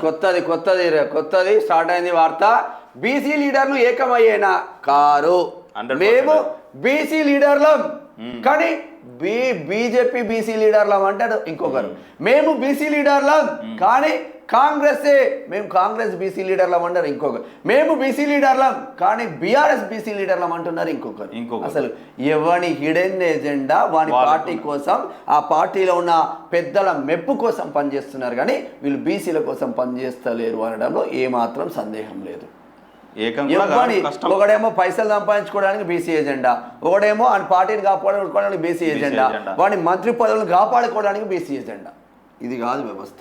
కొత్తది కొత్తది కొత్తది స్టార్ట్ అయింది వార్త. బీసీ లీడర్లు ఏకమయ్యేనా? కారు. 100% మేము బీసీ లీడర్లం. కానీ బీ బీజేపీ బీసీ లీడర్లం అంటాడు ఇంకొకరు. మేము బీసీ లీడర్లం. కానీ కాంగ్రెస్ మేము కాంగ్రెస్ బీసీ లీడర్లం అంటారు ఇంకొకరు. మేము బీసీ లీడర్లం కానీ బీఆర్ఎస్ బీసీ లీడర్లం అంటున్నారు ఇంకొకరు. ఇంకొకరు. అసలు ఎవని హిడెన్ ఎజెండా వాని పార్టీ కోసం ఆ పార్టీలో ఉన్న పెద్దల మెప్పు కోసం పనిచేస్తున్నారు కానీ వీళ్ళు బీసీల కోసం పనిచేస్తలేరు అనడంలో ఏమాత్రం సందేహం లేదు. ఒకడేమో పైసలు సంపాదించుకోవడానికి బీసీ ఎజెండా ఒకడేమో ఆయన పార్టీని కాపాడుకోవడానికి బీసీ ఎజెండా ఎజెండా. వాడి మంత్రి పదవులను కాపాడుకోవడానికి బీసీ ఎజెండా. ఇది కాదు వ్యవస్థ.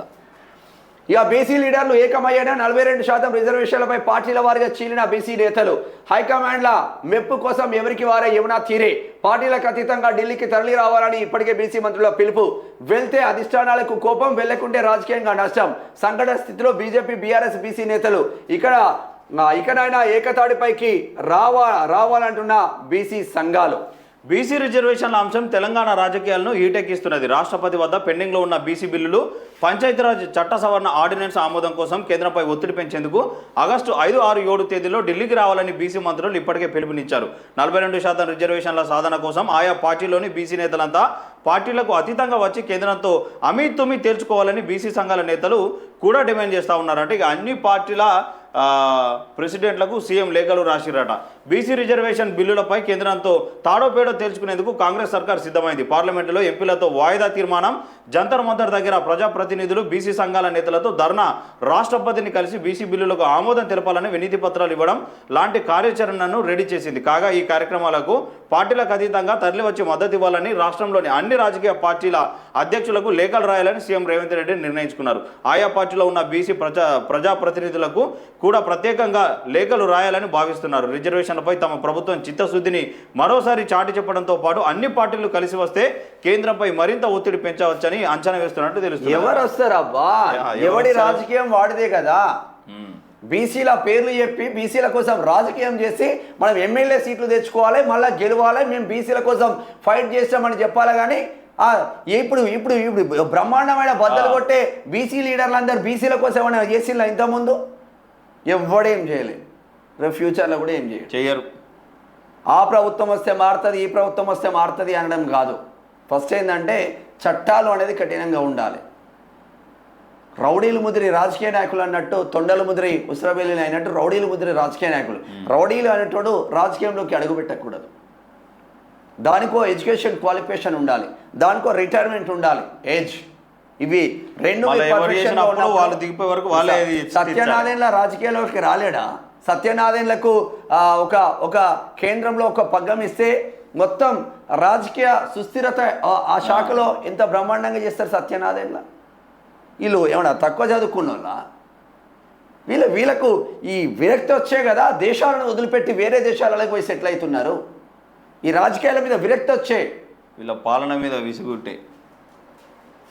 ఇక బీసీ లీడర్లు ఏకమయ్యాడ నలభై రెండు శాతం రిజర్వేషన్లపై పార్టీల వారిగా చీలిన బీసీ నేతలు. హైకమాండ్ల మెప్పు కోసం ఎవరికి వారే యమునా తీరే? పార్టీలకు అతీతంగా ఢిల్లీకి తరలి రావాలని ఇప్పటికే బీసీ మంత్రుల పిలుపు. వెళ్తే అధిష్టానాలకు కోపం వెళ్ళకుంటే రాజకీయంగా నష్టం. సంకట స్థితిలో బీజేపీ బీఆర్ఎస్ బీసీ నేతలు ఇక్కడ ఇకనైనా ఏకతాడిపైకి రావా రావాలంటున్న బీసీ సంఘాలు. బీసీ రిజర్వేషన్ల అంశం తెలంగాణ రాజకీయాలను ఈటెక్కిస్తున్నది రాష్ట్రపతి వద్ద పెండింగ్లో ఉన్న బీసీ బిల్లులు పంచాయతీరాజ్ చట్ట సవరణ ఆర్డినెన్స్ ఆమోదం కోసం కేంద్రంపై ఒత్తిడి పెంచేందుకు ఆగస్టు ఐదు ఆరు ఏడు తేదీలో ఢిల్లీకి రావాలని బీసీ మంత్రులు ఇప్పటికే పిలుపునిచ్చారు. నలభై రెండు శాతం రిజర్వేషన్ల సాధన కోసం ఆయా పార్టీలోని బీసీ నేతలంతా పార్టీలకు అతీతంగా వచ్చి కేంద్రంతో అమీ తుమి తేల్చుకోవాలని బీసీ సంఘాల నేతలు కూడా డిమాండ్ చేస్తూ ఉన్నారంటే. ఇక అన్ని పార్టీల ప్రెసిడెంట్లకు సీఎం లేఖలు రాసిరట బీసీ రిజర్వేషన్ బిల్లులపై కేంద్రంతో తాడోపేడో తేల్చుకునేందుకు కాంగ్రెస్ సర్కార్ సిద్ధమైంది. పార్లమెంటులో ఎంపీలతో వాయిదా తీర్మానం. జంతర్ మంతర్ దగ్గర ప్రజాప్రతినిధులు బీసీ సంఘాల నేతలతో ధర్నా. రాష్ట్రపతిని కలిసి బీసీ బిల్లులకు ఆమోదం తెలపాలని వినతి పత్రాలు ఇవ్వడం లాంటి కార్యాచరణను రెడీ చేసింది. కాగా ఈ కార్యక్రమాలకు పార్టీలకు అతీతంగా తరలివచ్చి మద్దతు ఇవ్వాలని రాష్ట్రంలోని అన్ని రాజకీయ పార్టీల అధ్యక్షులకు లేఖలు రాయాలని సీఎం రేవంత్ రెడ్డి నిర్ణయించుకున్నారు. ఆయా పార్టీలో ఉన్న బీసీ ప్రజా ప్రజాప్రతినిధులకు కూడా ప్రత్యేకంగా లేఖలు రాయాలని భావిస్తున్నారు. రిజర్వేషన్ రిజర్వేషన్లపై తమ ప్రభుత్వం చిత్తశుద్ధిని మరోసారి చాటి చెప్పడంతో పాటు అన్ని పార్టీలు కలిసి వస్తే కేంద్రంపై మరింత ఒత్తిడి పెంచవచ్చని అంచనా వేస్తున్నట్టు తెలుస్తుంది ఎవరు వస్తారబ్బా ఎవడి? రాజకీయం వాడిదే కదా. బీసీల పేర్లు చెప్పి బీసీల కోసం రాజకీయం చేసి మనం ఎమ్మెల్యే సీట్లు తెచ్చుకోవాలి మళ్ళీ గెలవాలి మేము బీసీల కోసం ఫైట్ చేస్తామని చెప్పాలి కానీ ఇప్పుడు ఇప్పుడు ఇప్పుడు బ్రహ్మాండమైన బద్దలు. కొట్టే బీసీ లీడర్లు అందరు బీసీల కోసం ఏమైనా చేసిందా ఇంతకుముందు ఎవ్వడేం చేయలేదు రేపు ఫ్యూచర్లో కూడా ఏం చేయడు. చెయ్యరు ఆ ప్రభుత్వం వస్తే మారుతుంది ఈ ప్రభుత్వం వస్తే మారుతుంది అనడం కాదు. ఫస్ట్ ఏంటంటే చట్టాలు అనేది కఠినంగా ఉండాలి. రౌడీలు ముదిరి రాజకీయ నాయకులు అన్నట్టు తొండలు ముదిరి ఉసిరబెల్లిలు అయినట్టు రౌడీలు ముదిరి రాజకీయ నాయకులు. రౌడీలు అనేటోడు రాజకీయంలోకి అడుగు పెట్టకూడదు దానికో ఎడ్యుకేషన్ క్వాలిఫికేషన్ ఉండాలి. దానికో రిటైర్మెంట్ ఉండాలి. ఏజ్. ఇవి రెండు సత్యనారాయణ రాజకీయాల్లోకి రాలేడా? సత్యనారాయణలకు ఒక ఒక కేంద్రంలో ఒక పగ్గం ఇస్తే మొత్తం రాజకీయ సుస్థిరత ఆ- శాఖలో ఎంత బ్రహ్మాండంగా చేస్తారు సత్యనారాయణ వీళ్ళు ఏమన్నా తక్కువ చదువుకున్న వాళ్ళ వీళ్ళ వీళ్ళకు ఈ విరక్తి వచ్చే కదా దేశాలను వదిలిపెట్టి వేరే దేశాలకు పోయి సెటిల్ అవుతున్నారు. ఈ రాజకీయాల మీద విరక్తి వచ్చే. వీళ్ళ పాలన మీద విసుగుట్టే